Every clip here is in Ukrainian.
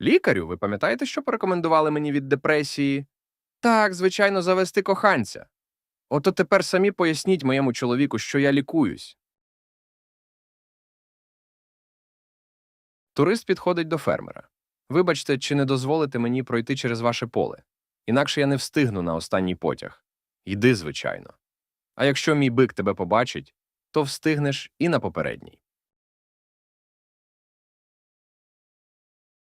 Лікарю, ви пам'ятаєте, що порекомендували мені від депресії? Так, звичайно, завести коханця. Ото тепер самі поясніть моєму чоловіку, що я лікуюсь. Турист підходить до фермера. Вибачте, чи не дозволите мені пройти через ваше поле? Інакше я не встигну на останній потяг. Йди, звичайно. А якщо мій бик тебе побачить, то встигнеш і на попередній.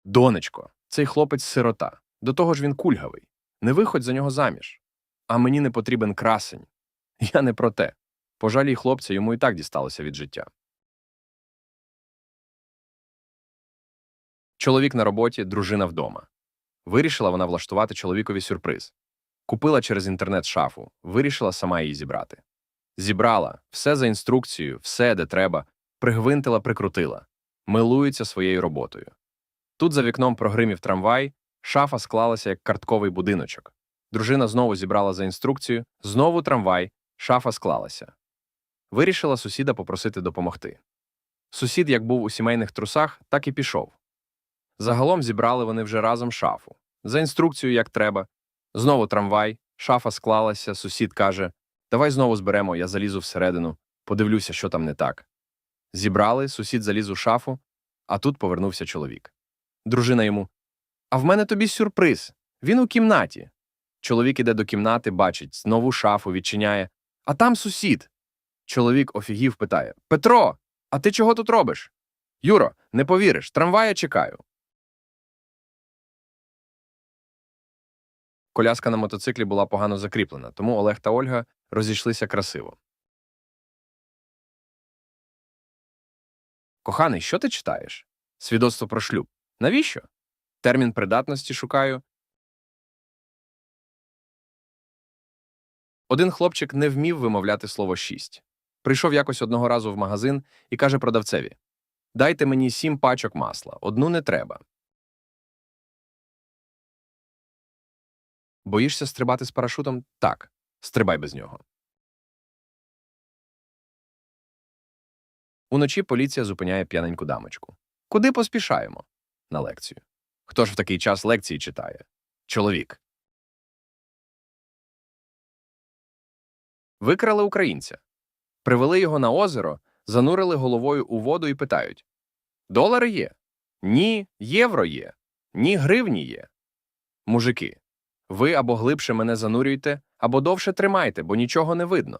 Донечко, цей хлопець сирота. До того ж він кульгавий. Не виходь за нього заміж. А мені не потрібен красень. Я не про те. Пожалій хлопця йому і так дісталося від життя. Чоловік на роботі, дружина вдома. Вирішила вона влаштувати чоловікові сюрприз. Купила через інтернет шафу, вирішила сама її зібрати. Зібрала все за інструкцією, все, де треба, пригвинтила, прикрутила, милується своєю роботою. Тут за вікном прогримів трамвай, шафа склалася як картковий будиночок. Дружина знову зібрала за інструкцією, знову трамвай, шафа склалася. Вирішила сусіда попросити допомогти. Сусід, як був у сімейних трусах, так і пішов. Загалом зібрали вони вже разом шафу. За інструкцією, як треба. Знову трамвай, шафа склалася, сусід каже: Давай знову зберемо, я залізу всередину, подивлюся, що там не так. Зібрали, сусід заліз у шафу, а тут повернувся чоловік. Дружина йому: А в мене тобі сюрприз. Він у кімнаті. Чоловік іде до кімнати, бачить, знову шафу відчиняє. А там сусід. Чоловік офігів питає: Петро, а ти чого тут робиш? Юро, не повіриш, трамвая чекаю. Коляска на мотоциклі була погано закріплена, тому Олег та Ольга розійшлися красиво. Коханий, що ти читаєш? Свідоцтво про шлюб. Навіщо? Термін придатності шукаю. Один хлопчик не вмів вимовляти слово шість. Прийшов якось одного разу в магазин і каже продавцеві: Дайте мені сім пачок масла, одну не треба. Боїшся стрибати з парашутом? Так. Стрибай без нього. Уночі поліція зупиняє п'яненьку дамочку. Куди поспішаємо? На лекцію. Хто ж в такий час лекції читає? Чоловік. Викрали українця. Привели його на озеро, занурили головою у воду і питають: Долари є? Ні, євро є. Ні, гривні є. Мужики, ви або глибше мене занурюйте, або довше тримайте, бо нічого не видно.